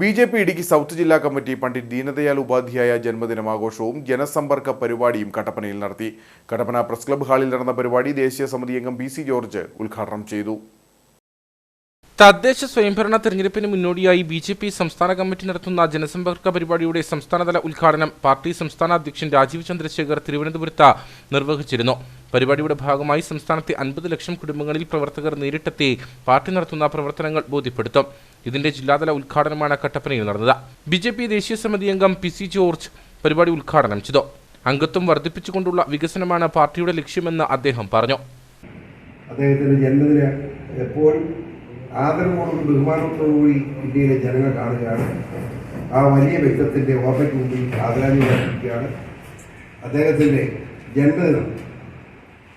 B J P Idukki south ജില്ലാ committee Pandit Deendayal Upadhyaya ജന്മദിനമാഘോഷവും ജനസമ്പർക്ക പരിപാടിയും കട്ടപ്പനയിൽ നടത്തി. കട്ടപ്പന പ്രസ് ക്ലബ് ഹാളിൽ നടന്ന പരിപാടി ദേശീയ സമിതി അംഗം പി സി ജോർജ് ഉദ്ഘാടനം ചെയ്തു. തദ്ദേശ സ്വയംഭരണ തെരഞ്ഞെടുപ്പിന് മുന്നോടിയായി ബി ജെ പി സംസ്ഥാന കമ്മിറ്റി നടത്തുന്ന ജനസമ്പർക്ക പരിപാടിയുടെ സംസ്ഥാനതല ഉദ്ഘാടനം പാർട്ടി സംസ്ഥാന അധ്യക്ഷൻ രാജീവ് ചന്ദ്രശേഖർ തിരുവനന്തപുരത്ത് നിർവഹിച്ചിരുന്നു. പരിപാടിയുടെ ഭാഗമായി സംസ്ഥാനത്തെ അൻപത് ലക്ഷം കുടുംബങ്ങളിൽ പ്രവർത്തകർ നേരിട്ടെത്തി പാർട്ടി നടത്തുന്ന പ്രവർത്തനങ്ങൾ ബോധ്യപ്പെടുത്തും. ഇതിന്റെ ജില്ലാതല ഉദ്ഘാടനമാണ് കട്ടപ്പനയിൽ നടന്നത്. ബി ജെ പി ദേശീയ സമിതി അംഗം പി സി ജോർജ് പരിപാടി ഉദ്ഘാടനം ചെയ്തു. അംഗത്വം വർദ്ധിപ്പിച്ചുകൊണ്ടുള്ള വികസനമാണ് പാർട്ടിയുടെ ലക്ഷ്യമെന്ന് അദ്ദേഹം പറഞ്ഞു. അദ്ദേഹത്തിന്റെ ജന്മദിന എപ്പോഴും ആദരവോടും ബഹുമാനത്തോടുകൂടി ഇന്ത്യയിലെ ജനങ്ങൾ കാണുകയാണ്. ആ വലിയ വ്യക്തിത്വത്തിന്റെ ഓർമ്മയ്ക്ക് മുമ്പിൽ ആദരാഞ്ജലി അർപ്പിക്കുകയാണ്. അദ്ദേഹത്തിന്റെ ജന്മദിനം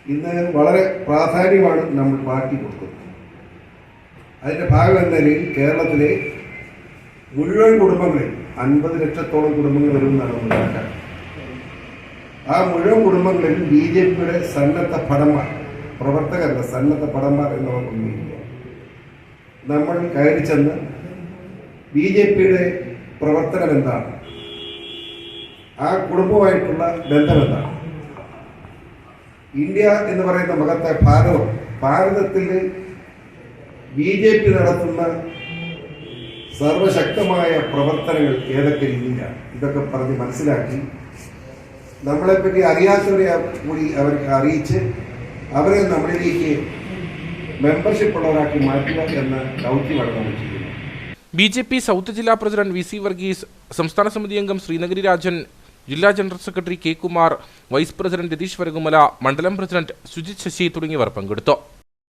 ഇന്ന് വളരെ പ്രാധാന്യമാണ് നമ്മൾ പാർട്ടി കൊടുക്കുന്നത്. അതിന്റെ ഭാഗം എന്ന നിലയിൽ കേരളത്തിലെ മുഴുവൻ കുടുംബങ്ങളിൽ അൻപത് ലക്ഷത്തോളം കുടുംബങ്ങൾ വരുമെന്നാണ് നമ്മൾ ആ മുഴുവൻ കുടുംബങ്ങളിൽ ബി ജെ പിയുടെ സന്നദ്ധ ഭടന്മാർ പ്രവർത്തകരുടെ സന്നദ്ധ ഭടന്മാർ എന്നവർ ഉന്നയിക്കുക നമ്മൾ കയറി ചെന്ന് ബി ജെ പിയുടെ പ്രവർത്തനം എന്താണ്? ആ കുടുംബമായിട്ടുള്ള ബന്ധം എന്താണ്? ഇന്ത്യ എന്ന് പറയുന്ന മകത്തെ ഭാരതം ഭാരതത്തിൽ ബി ജെ പി നടത്തുന്ന സർവശക്തമായ പ്രവർത്തനങ്ങൾ ഏതൊക്കെ രീതിയിലാണ്? ഇതൊക്കെ പറഞ്ഞ് മനസ്സിലാക്കി നമ്മളെപ്പറ്റി അറിയാത്തവരെ കൂടി അവർക്ക് അറിയിച്ച് അവരെ നമ്മളിലേക്ക് മെമ്പർഷിപ്പ് ഉള്ളവരാക്കി മാറ്റുക എന്ന ദൗത്യമാണ് നമ്മൾ ബി ജെ പി സൗത്ത് ജില്ലാ പ്രസിഡന്റ് വി സി വർഗീസ് സംസ്ഥാന സമിതി അംഗം ശ്രീനഗരി രാജൻ ജില്ലാ general secretary K Kumar vice president Ratheesh Varakumala മണ്ഡലം പ്രസിഡന്റ് സുജിത് ശശി തുടങ്ങിയവർ പങ്കെടുത്തു.